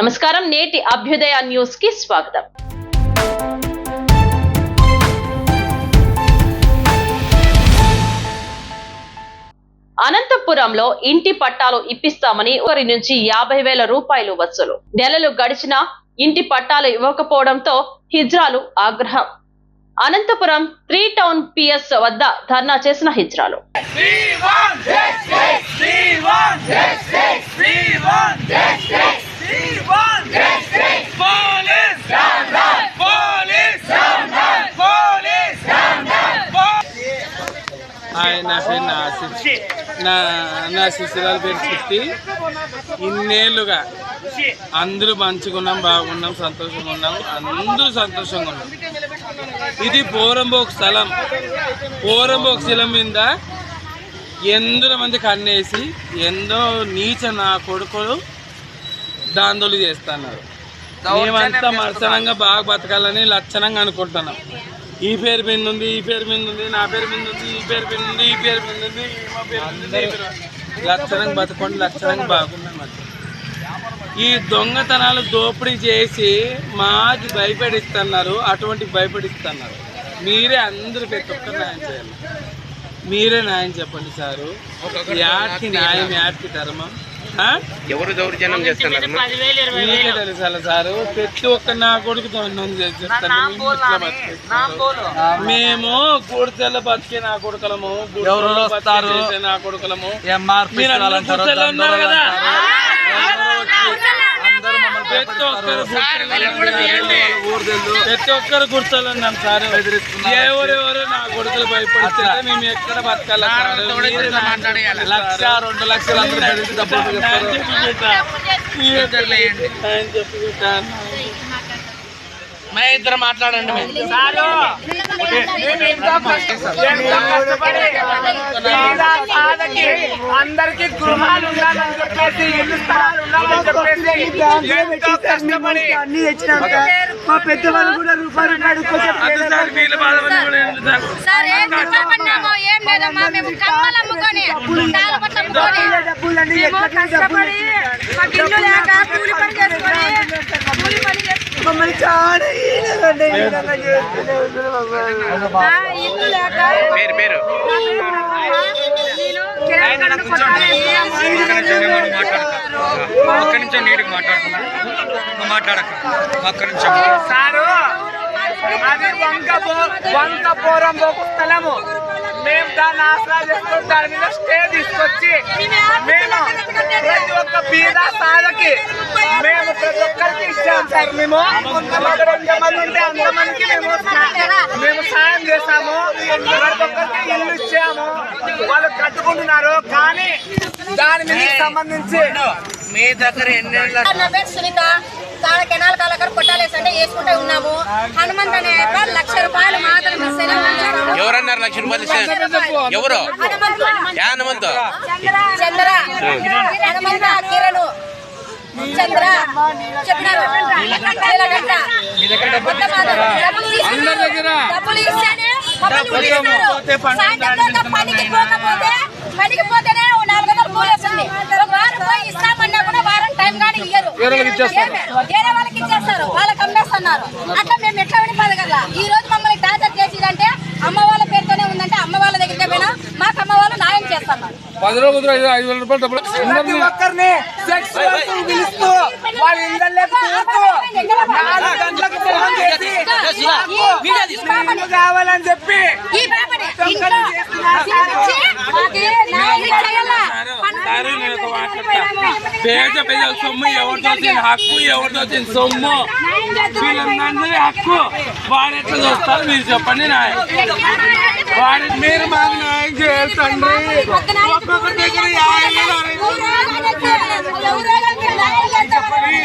నమస్కారం. నేటి అభ్యుదయ న్యూస్కి స్వాగతం. అనంతపురంలో ఇంటి పట్టాలు ఇప్పిస్తామని ఒకరి నుంచి యాభై వేల రూపాయలు వసూలు. నెలలు గడిచినా ఇంటి పట్టాలు ఇవ్వకపోవడంతో హిజ్రాలు ఆగ్రహం. అనంతపురం త్రీ టౌన్ పిఎస్ వద్ద ధర్నా చేసిన హిజ్రాలు. నా నా శిశురాల పేరు చిట్టి ఇన్నేళ్ళుగా అందరూ మంచుకున్నాం బాగున్నాం సంతోషంగా ఉన్నాం అందరూ సంతోషంగా ఉన్నాం ఇది పోరంబోక్ స్థలం. పోరంబోక్ స్థలం మీద ఎందరో మంది కన్నేసి ఎందో నీచ నా కొడుకులు దాందోలు చేస్తున్నారు. మేమంతా మర్చనంగా బాగా బతకాలని లక్షణంగా అనుకుంటున్నాం. ఈ పేరు మీద ఉంది ఈ పేరు మీద ఉంది నా పేరు మీద ఉంది ఈ పేరు మీద ఉంది ఈ పేరు మీద ఉంది మా పేరు మీద ఉంది, మీద. లక్షణంగా బతకండి లక్షణంగా బాగున్నాం ఈ దొంగతనాలు దోపిడీ చేసి మాకి భయపడిస్తున్నారు అటువంటి భయపడిస్తున్నారు. మీరే అందరూ ప్రతి ఒక్కరు న్యాయం చేయాలి. మీరే న్యాయం చెప్పండి సారు. యాటికి న్యాయం యాటికి ధర్మం? ఎవరు దౌర్జన్యం చేస్తున్నారు? సారు ప్రతి ఒక్క నా కొడుకు చేసేస్తాను మేము గుడిసెల బతికే నా కొడుకులము ఎవరు నా కొడుకులము. ఎంఆర్పి మీరు అందరూ గుడిసెలో ఉన్నారు కదా ప్రతి ఒక్కరు ప్రతి ఒక్కరు గుర్తలు ఉన్నాం సార్ ఎవరెవరు నా కొడుకులు భయపడితే మేము ఎక్కడ బతకాలి లక్ష. రెండు లక్షలు అందరూ చెప్పు ఇద్దరు మాట్లాడండి అందరికి గృహాలు ఉండాలని చెప్పేసి ఇల్లు స్థలాలు ఉండాలని చెప్పేసి ఎంతో కష్టపడి అన్ని తెచ్చినాక మా పెద్దవాళ్ళు కూడా రూపాయలు డబ్బులు అన్ని మేము కష్టపడి మాకు ఇల్లు లేక కూలి పని చేసుకొని కూలి పని చేసుకొని మమ్మల్ని చాలా ఇల్లు లేక? నీటికి మాట్లాడుతున్నా మాట్లాడక. సారు? అది వంక మేము దాన్ని ఆసరా చేసుకొని దాని మీద స్టే తీసుకొచ్చి మేము ప్రతి ఒక్క బీద సాధకి మేము ప్రతి ఒక్కరికి ఇచ్చాం సార్. మేము మాకు ఎంతమంది ఉంటే అంతమందికి మేము మేము సాయం చేశాము. ప్రతి ఒక్కరికి ఇల్లు ఇచ్చాము. వాళ్ళు కట్టుకుంటున్నారు. కానీ దాని మీద సంబంధించి మీ దగ్గర ఎన్ని సునీత. కెనాల్ కాలకర్ కొట్టాలేసంటే వేసుకుంటూ ఉన్నాము. హనుమంత్ అనే లక్ష రూపాయలు మాత్రం. ఎవరన్నారు లక్ష రూపాయలు ఎవరు? హనుమంతు. చంద్ర. హనుమంత కిరణ్. చంద్ర. చెప్పినారు. డబ్బులు ఇస్తేనే పనికి పోకపోతే పనికి పోతేనే ఓ నాలుగు వందలు కూలి వస్తుంది ఒక వారం పోయి ఇస్తామన్నా కూడా వారం టైం కానీ ఇయ్యరు ఏమే? వేరే వాళ్ళకి ఇచ్చేస్తారు వాళ్ళకి అమ్మేస్తున్నారు అట్లా మేము ఎట్లా విని పదగల ఈ రోజు మమ్మల్ని టార్చర్ చేసిందంటే అమ్మ వాళ్ళ పేరుతోనే ఉందంటే అమ్మ వాళ్ళ దగ్గరికి పోయినా మాకు అమ్మ వాళ్ళు న్యాయం చేస్తున్నారు పది రోజులు ఐదు వేల రూపాయలు డబ్బులు ప్రతి ఒక్కరిని సెక్స్ వర్క్ పిలుస్తూ వాళ్ళ నాలుగు గంటలకు ఫోన్ చేసి కావాలని చెప్పి ఈ పాపని ఇంట్లో తీసుకొచ్చి మాకు న్యాయం చేయాలా? సారు నేను ఒక మాట చెప్తా. పేద ప్రజల సొమ్ము ఎవరితో వచ్చిన హక్కు ఎవరితో వచ్చిన సొమ్ము వీళ్ళందరి హక్కు వాడు ఎట్లా చూస్తారు మీరు చెప్పండి నాయ వాడి మీరు మాకు న్యాయం చేయాలి తండ్రి ఒక్కొక్కరి దగ్గర యాభై వేలు, అరవై వేలు ఎవరో ఒకరికి న్యాయం చేస్తామని